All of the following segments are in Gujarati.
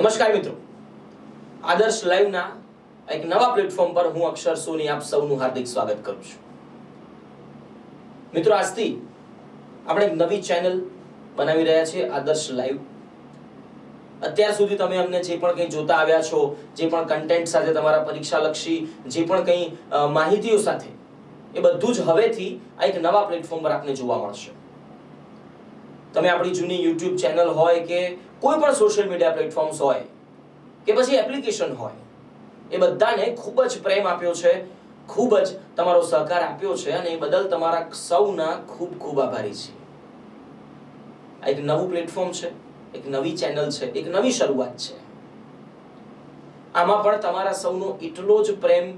નમસ્કાર મિત્રો. આદર્શ લાઈવના એક નવા પ્લેટફોર્મ પર હું અક્ષર સોની આપ સૌનું હાર્દિક સ્વાગત કરું છું. મિત્રો, આજથી આપણે એક નવી ચેનલ બનાવી રહ્યા છીએ, આદર્શ લાઈવ. અત્યાર સુધી તમે અમને જે પણ કંઈ જોતા આવ્યા છો, જે પણ કન્ટેન્ટ સાથે તમારા પરીક્ષાલક્ષી, જે પણ કંઈ માહિતીઓ સાથે, એ બધું જ હવેથી આ એક નવા પ્લેટફોર્મ પર આપને જોવા મળશે. તમે આપણી જૂની યુટ્યુબ ચેનલ હોય કે કોઈ પણ સોશિયલ મીડિયા પ્લેટફોર્મ્સ હોય, કે પછી એપ્લિકેશન હોય, એ બધાને ખૂબ જ પ્રેમ આપ્યો છે, ખૂબ જ તમારો સહકાર આપ્યો છે અને એ બદલ તમારા સૌના ખૂબ ખૂબ આભારી છે આ એક નવું પ્લેટફોર્મ છે, એક નવી ચેનલ છે, એક નવી શરૂઆત છે. આમાં પણ તમારા સૌનો એટલો જ પ્રેમ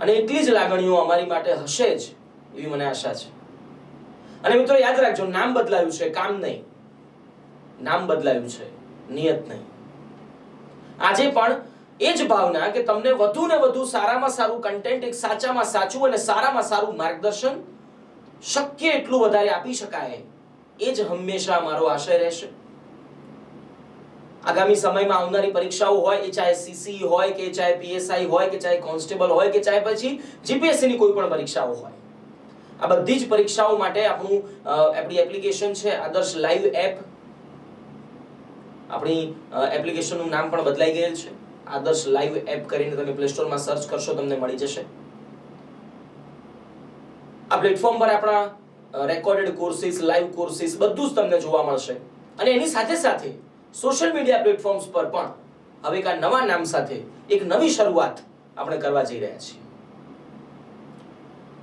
અને એટલી જ લાગણીઓ અમારી માટે હશે જ એવી મને આશા છે. અને મિત્રો યાદ રાખજો, નામ બદલાયું છે, કામ નહીં. નામ બદલાયું છે, નિયત નહીં. આજે પણ એ જ ભાવના કે તમને વધુ ને વધુ સારામાં સારું કન્ટેન્ટ એક સાચામાં સાચું અને સારામાં સારું માર્ગદર્શન શક્ય એટલું વધારે આપી શકાય. એ જ હંમેશા મારો આશય રહેશે. આગામી સમયમાં આવનારી પરીક્ષાઓ હોય એ ચાહે સીસી હોય કે ચાહે પીએસઆઈ હોય કે ચાહે કોન્સ્ટેબલ હોય કે ચાહે પછી જીપીએસસી ની કોઈ પણ પરીક્ષાઓ હોય. આ બધી જ પરીક્ષાઓ માટે આપણું આપણી એપ્લિકેશન છે, આદર્શ લાઈવ એપ આપણી એપ્લિકેશનનું નામ પણ બદલાઈ ગયેલ છે. આદર્શ લાઈવ એપ કરીને તમે પ્લે સ્ટોરમાં સર્ચ કરશો, તમને મળી જશે. આ પ્લેટફોર્મ પર આપણા રેકોર્ડેડ કોર્સિસ લાઈવ કોર્સિસ બધું જ તમને જોવા મળશે. અને એની સાથે સાથે સોશિયલ મીડિયા પ્લેટફોર્મ્સ પર પણ હવે એક નવા નામ સાથે એક નવી શરૂઆત આપણે કરવા જઈ રહ્યા છીએ.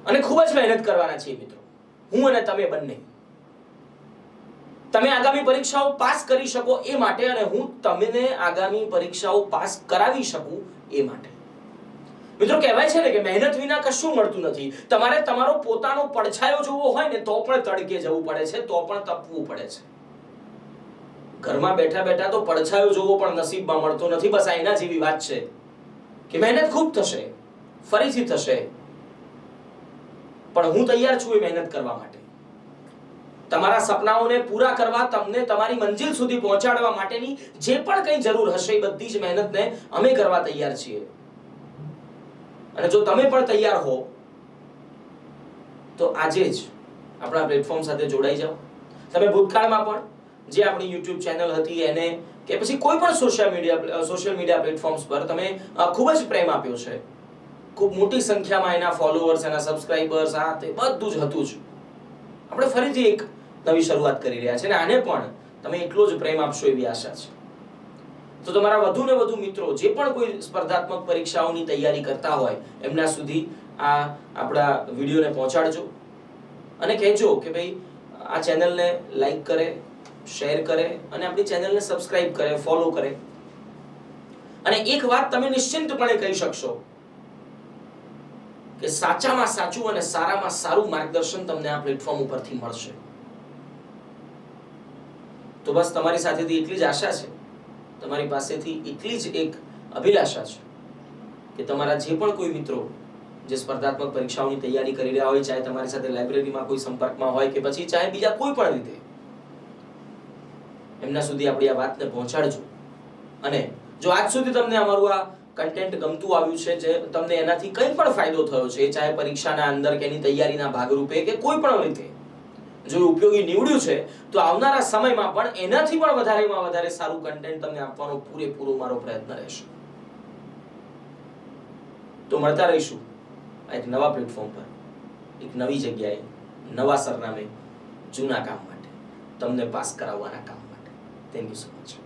અને ખૂબ જ મહેનત કરવાના છીએ મિત્રો. હું અને તમે બંને. તમે આગામી પરીક્ષાઓ પાસ કરી શકો એ માટે અને હું તમને આગામી પરીક્ષાઓ પાસ કરાવી શકું એ માટે. મિત્રો, કહેવાય છે ને કે મહેનત વિના કશું મળતું નથી. તમારે તમારો પોતાનો પડછાયો જોવો હોય ને તો પણ તડકે જવું પડે છે, તો પણ તપવું પડે છે. ઘરમાં બેઠા બેઠા તો પડછાયો જોવો પણ નસીબમાં મળતો નથી. બસ આ એના જેવી વાત છે કે મહેનત ખૂબ થશે, ફરીથી થશે. પણ હું તૈયાર છું એ મહેનત કરવા માટે. તમારા સપનાઓને પૂરા કરવા તમને તમારી મંજિલ સુધી પહોંચાડવા માટેની જે પણ કંઈ જરૂર હશે એ બધી જ મહેનતને અમે કરવા તૈયાર છીએ. અને જો તમે પણ તૈયાર હો, તો આજે જ આપણા પ્લેટફોર્મ સાથે જોડાઈ જાઓ. તમે ભૂતકાળમાં પણ જે આપણી યુટ્યુબ ચેનલ હતી એને કે પછી કોઈ પણ social media social media platforms પર તમે ખૂબ જ પ્રેમ આપ્યો છે. ખૂબ મોટી સંખ્યામાં એના ફોલોઅર્સ એના સબસ્ક્રાઇબર્સ આ તે બધું જ હતું જ. આપણે ફરીથી એક નવી શરૂઆત કરી રહ્યા છે અને આને પણ તમે એટલો જ પ્રેમ આપશો એવી આશા છે. તો તમારા વધુ ને વધુ મિત્રો જે પણ કોઈ સ્પર્ધાત્મક પરીક્ષાઓની તૈયારી કરતા હોય, એમના સુધી આ આપણા વિડીયોને પહોંચાડજો. અને કહેજો કે ભાઈ, આ ચેનલને લાઈક કરે શેર કરે અને આપણી ચેનલને સબસ્ક્રાઇબ કરે ફોલો કરે. અને એક વાત તમે નિશ્ચિંતપણે કહી શકશો કે સાચામાં સાચું અને સારામાં સારું માર્ગદર્શન તમને આ પ્લેટફોર્મ ઉપરથી મળશે. તો બસ તમારી સાથેથી એટલી જ આશા છે. તમારી પાસેથી એટલી જ એક અભિલાષા છે કે તમારા જે પણ કોઈ મિત્રો જે સ્પર્ધાત્મક પરીક્ષાઓની તૈયારી કરી રહ્યા હોય, ચાહે તમારી સાથે લાઇબ્રેરીમાં કોઈ સંપર્કમાં હોય કે પછી ચાહે બીજા કોઈ પણ રીતે, એમના સુધી આપણી આ વાતને પહોંચાડજો. અને જો આજ સુધી તમને અમારું આ કન્ટેન્ટ ગમતું આવ્યું છે જે તમને એનાથી કંઈ પણ ફાયદો થયો છે, ચાહે પરીક્ષાના અંદર કે એની તૈયારીના ભાગરૂપે કે કોઈ પણ રીતે. જો ઉપયોગી નીવડ્યું છે, તો આવનારા સમયમાં પણ એનાથી પણ વધારેમાં વધારે સારું કન્ટેન્ટ તમને આપવાનો પૂરેપૂરો મારો પ્રયત્ન રહેશે. તો મળતા રહીશું એક નવા પ્લેટફોર્મ પર. એક નવી જગ્યાએ, નવા સરનામે જૂના કામ માટે, તમને પાસ કરાવવાના કામ માટે. Thank you so much